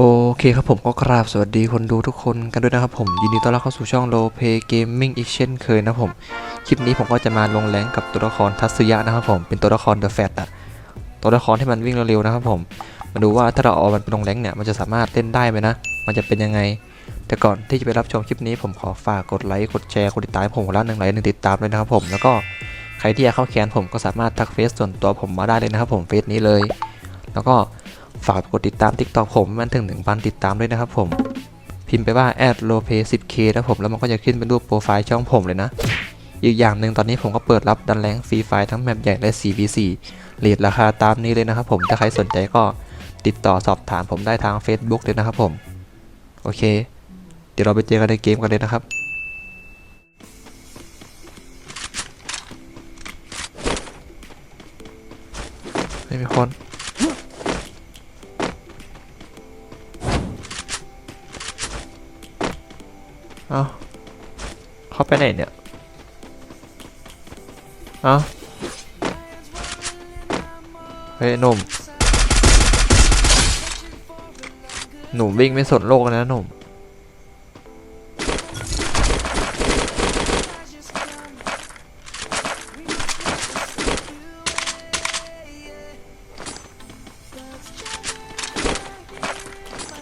โอเคครับผมก็กราบสวัสดีคนดูทุกคนกันด้วยนะครับผมยินดีต้อนรับเข้าสู่ช่องโลเ y Gaming อีกเช่นเคยนะผม คลิปนี้ผมก็จะมาลงแรงกับตัวละครทัศยะนะครับผมเป็นตัวละครเดอะแฟตอะตัวละครที่มันวิ่งเร็วๆนะครับผมมาดูว่าถ้าเราเอามันไปลงแรงเนี่ยมันจะสามารถเล่นได้ไหมนะ มันจะเป็นยังไง แต่ก่อนที่จะไปรับชมคลิปนี้ผมขอฝากกดไลค์กดแชร์กดติดตามผมละหนึ่งไลค์หนึ่งติดตามเลยนะครับผมแล้วก็ใครที่อยากเข้าแคนผมก็สามารถทักเฟซส่วนตัวผมมาได้เลยนะครับผมเฟซนี้เลย แล้วก็ ฝากกดติดตาม TikTok ผมมันถึง 1,000 ติดตามด้วยนะครับผม พิมพ์ไปว่า l o p e 10k แล้วผมแล้วมันก็จะขึ้นเป็นรูปโปรไฟล์ช่องผมเลยนะ อีกอย่างหนึ่งตอนนี้ผมก็เปิดรับดันแรงฟรีไฟล์ทั้งแมปใหญ่และ 4v4 เรทราคาตามนี้เลยนะครับผมถ้าใครสนใจก็ติดต่อสอบถามผมได้ทาง Facebook เลยนะครับผม โอเค เดี๋ยวเราไปเจอกันในเกมกันเลยนะครับไม่มีคน เอาเขาไปไหนเนี่ยเอาเฮ้ยหนุ่มหนุ่มวิ่งไม่สนโลกนะหนุ่ม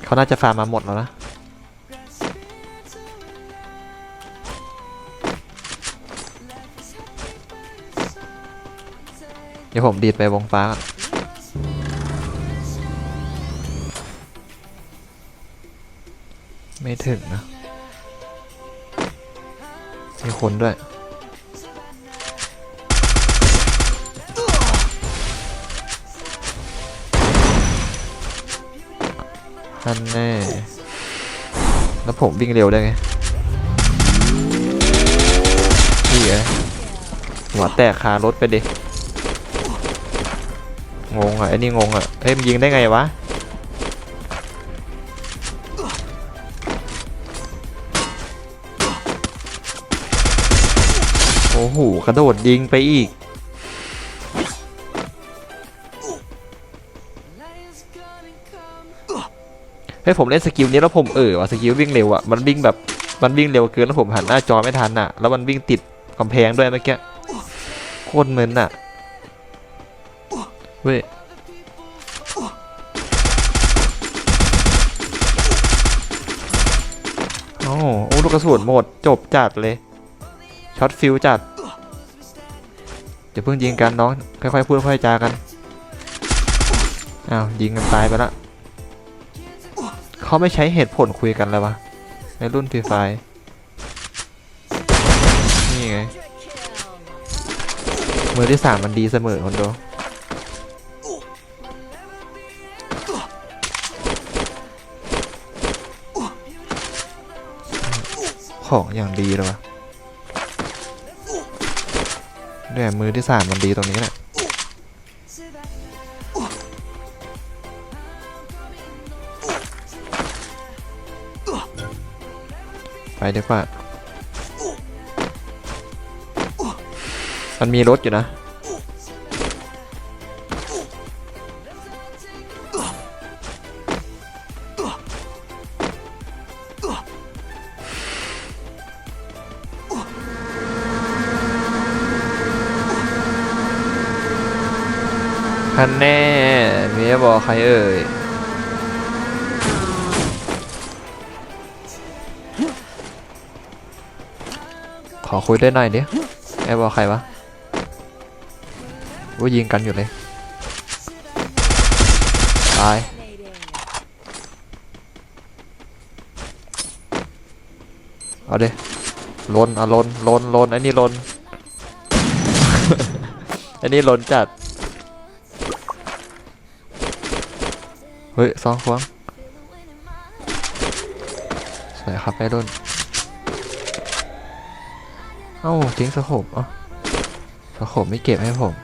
เขาน่าจะฟาร์มมาหมดแล้วนะ ดี๋ยวผมดีดไปวงฟ้า ไม่ถึงนะ มีคนด้วย นั่นแน่ แล้วผมวิ่งเร็วได้ไงนี่ไงหัวแตกคารถไปดิ งงอะไอ้นี่งงอะเฮ้ยมันยิงได้ไงวะโอ้โหกระโดดยิงไปอีก เฮ้ยผมเล่นสกิลนี้แล้วผมเออว่ะสกิลวิ่งเร็วอะมันวิ่งแบบมันวิ่งเร็วเกินแล้วผมหันหน้าจอไม่ทันอะ แล้วมันวิ่งติดกำแพงด้วยเมื่อกี้โคตรมึนอะ ระสุนหมดจบจัดเลยช็อตฟิวจัดเดี๋ยวเพิ่งยิงกันน้องค่อยๆพูดค่อยๆจากันอ้าวยิงกันตายไปละเขาไม่ใช้เหตุผลคุยกันแล้ววะในรุ่นฟรีไฟนี่ไงมือที่สามมันดีเสมอคนดู ของอย่างดีเลยวะเนี่ยมือที่สามมันดีตรงนี้แหละไปดีกว่ามันมีรถอยู่นะ คันแน่มียบอกใครเอ่ยขอคุยด้วยหน่อยดิไอ้บอกใครวะว่ายิงกันอยู่เลยตายเอาเดิลนเอาลนลนลนไอ้นี่ลนไอ้นี่ลนจัด เฮ้ยสองควงสวยครับไอ้รุ่นเอ้าทิ้งสโคบอะสโคบไม่เก็บให้ผม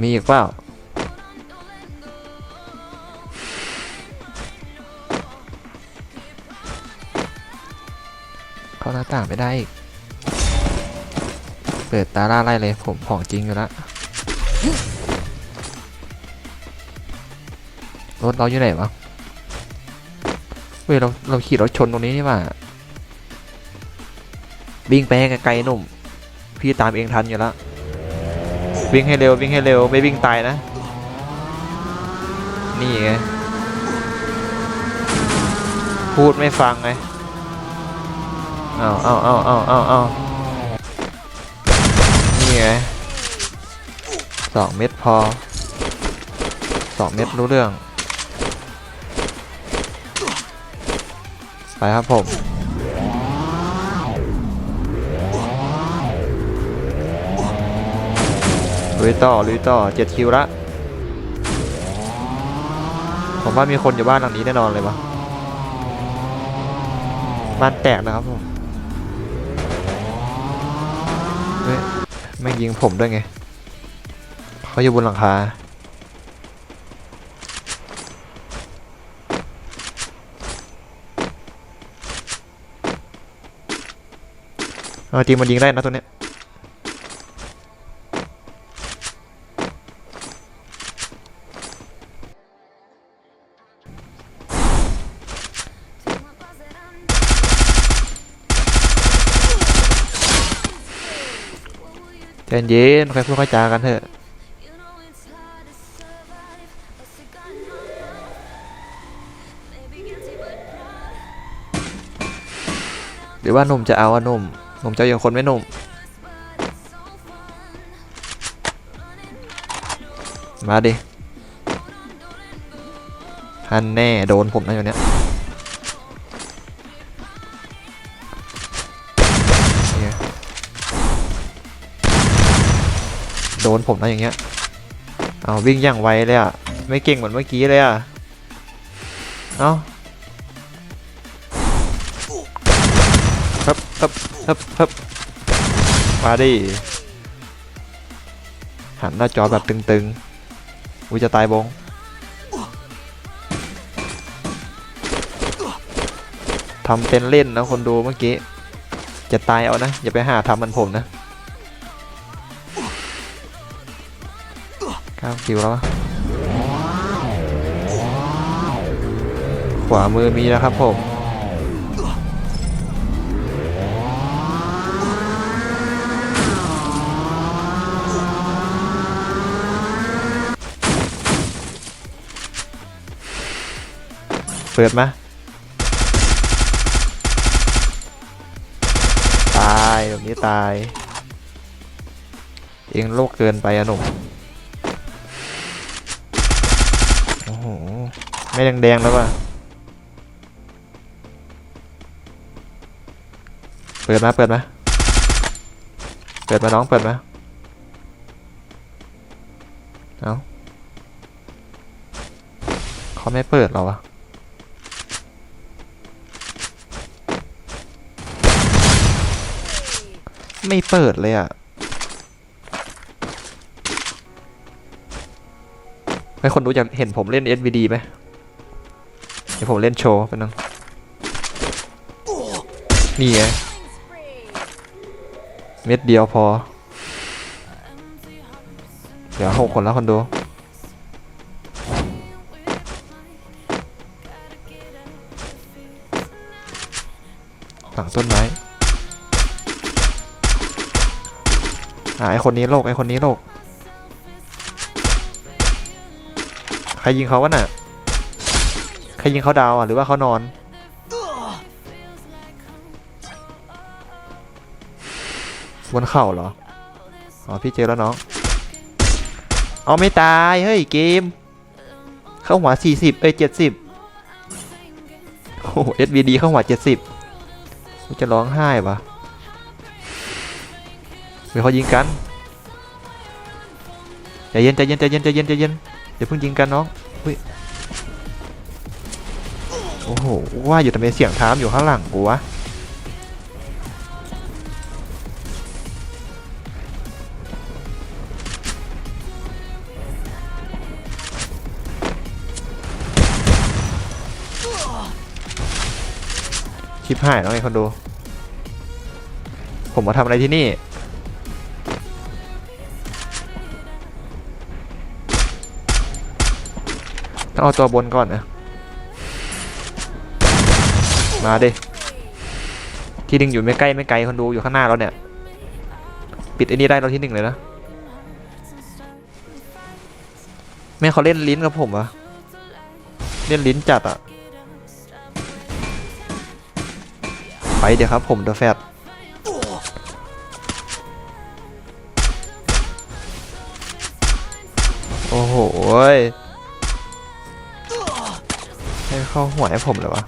มีอีกเปล่าเข้าหน้าต่างไม่ได้อีกเปิดตาล่าไล่เลยผมของจริงอยู่แล้ว รถเราอยู่ไหนวะเฮ้ยเราเราขี่รถชนตรงนี้นี่ว่าวิ่งไปให้ไกลๆหนุ่ม พี่ตามเองทันอยู่แล้ววิ่งให้เร็ววิ่งให้เร็วไม่วิ่งตายนะ นี่ไงพูดไม่ฟังไงเอาเอาเอาเอาเอาเอานี่ไงสองเม็ดพอสองเม็ดรู้เรื่อง ไปครับผม ลุยต่อ ลุยต่อเจ็ดคิวละ ผมว่ามีคนอยู่บ้านหลังนี้แน่นอนเลยวะบ้านแตกนะครับผมเฮ้ยแม่ยิงผมด้วยไง เขาอยู่บนหลังคา อจริงมันยิงได้นะตัวเนี้ยใจเย็นค่อยพูดค่อยจากันเถอะหรือว่านุ่มจะเอาอะนุ่ม หนุ่มจะอาอย่างคนไม่หนุ่ม มาดิฮันแน่โดนผมนะอยู่เนี้ยเนี่ยโดนผมนะอย่างเงี้ย เอาวิ่งอย่างไวเลยอะไม่เก่งเหมือนเมื่อกี้เลยอะเอา ครับครับครับมาดิหันหน้าจอแบบตึงๆอุ้ยจะตายบง ทำเป็นเล่นนะคนดูเมื่อกี้ จะตายเอานะ อย่าไปหาทำมันผมนะเก้าคิวแล้ว ขวามือมีแล้วครับผม เปิดมาตายแบบนี้ตาย เองโลกเกินไปอะหนุ่มโอ้โหไม่แดงๆแล้วว่ะเปิดมาเปิดมาเปิดมาน้องเปิดมาเอาเขาไม่เปิดหรอวะ ไม่เปิดเลยอะให้คนดูอยากเห็นผมเล่น SVD ไหมเดี๋ยวผมเล่นโชว์เป็นนึงนี่ไงเม็ดเดียวพอ เดี๋ยวหกคนแล้วคนดูหลังต้นไม้ อ่าไอคนนี้โลกไอคนนี้โลกใครยิงเขาวะน่ะใครยิงเขาดาวอะหรือว่าเขานอนบนเข่าเหรอ อ๋อพี่เจอแล้วน้อง เอาไม่ตาย เฮ้ยเกม เข้าหัวสี่สิบเอ้ยเจ็ดสิบโอ้โห SVD เข้าหัวเจ็ดสิบกูจะร้องไห้ปะ เดี๋ยวเขายิงกันใจเย็นใจเย็นใจเย็นใจเย็นใจเย็นอย่าเพิ่งยิงกันน้องอุ้ยโอ้โหว่าอยู่ทำไมเสียงเท้ามอยู่ข้างหลังกูวะชิบหายแล้วไงคนดูผมมาทำอะไรที่นี่ ต้องเอาตัวบนก่อนนะมาดิที่หนึ่งอยู่ไม่ใกล้ไม่ไกลคนดูอยู่ข้างหน้าเราเนี่ย ปิดไอ้นี่ได้เราที่หนึ่งเลยนะแม่เขาเล่นลิ้นกับผมวะเล่นลิ้นจัดอะไปเดี๋ยวครับผมเดอะแฟตโอ้โห ให้เข้าหัวให้ผมเลยวะ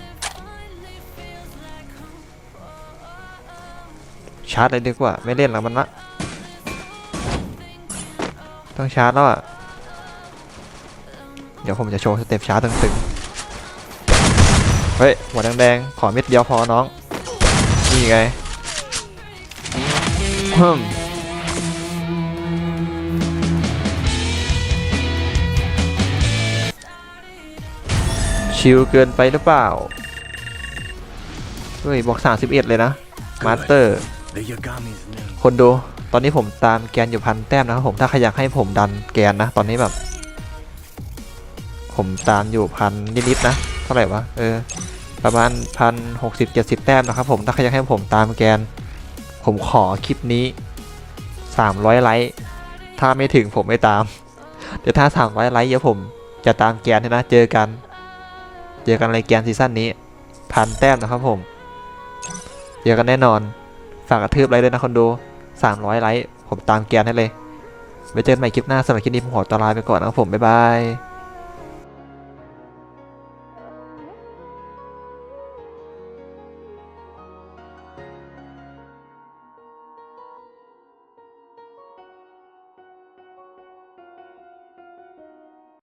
ชาร์จเลยดีกว่า ไม่เล่นแล้วมันละ ต้องชาร์จแล้วอะ เดี๋ยวผมจะโชว์สเต็ปชาร์จตึงๆ เฮ้ย หัวแดงๆ ขอเม็ดเดียวพอน้อง นี่ไงฮึ่ม ชิลเกินไปหรือเปล่า เฮ้ยบอก 31 เลยนะ มาสเตอร์ คนดู ตอนนี้ผมตามแกนอยู่พันแต้มนะครับผม ถ้าใครอยากให้ผมดันแกนนะ ตอนนี้แบบ ผมตามอยู่พันนิดๆนะ เท่าไหร่วะ เออ ประมาณพันหกสิบเจ็ดสิบแต้มนะครับผม ถ้าใครอยากให้ผมตามแกน ผมขอคลิปนี้สามร้อยไลค์ ถ้าไม่ถึงผมไม่ตาม เดี๋ยวถ้าสามร้อยไลค์เดี๋ยวผมจะตามแกนให้นะ เจอกัน เจอกันในแกนซีซั่นนี้พันแต้มนะครับผม เจอกันแน่นอน ฝากกระทืบไลค์ด้วยนะคนดู 300 ไลค์ ผมตามแกนให้เลย ไว้เจอกันใหม่คลิปหน้าสำหรับคลิปนี้ผมขอตลาไปก่อนนะครับผม บ๊ายบาย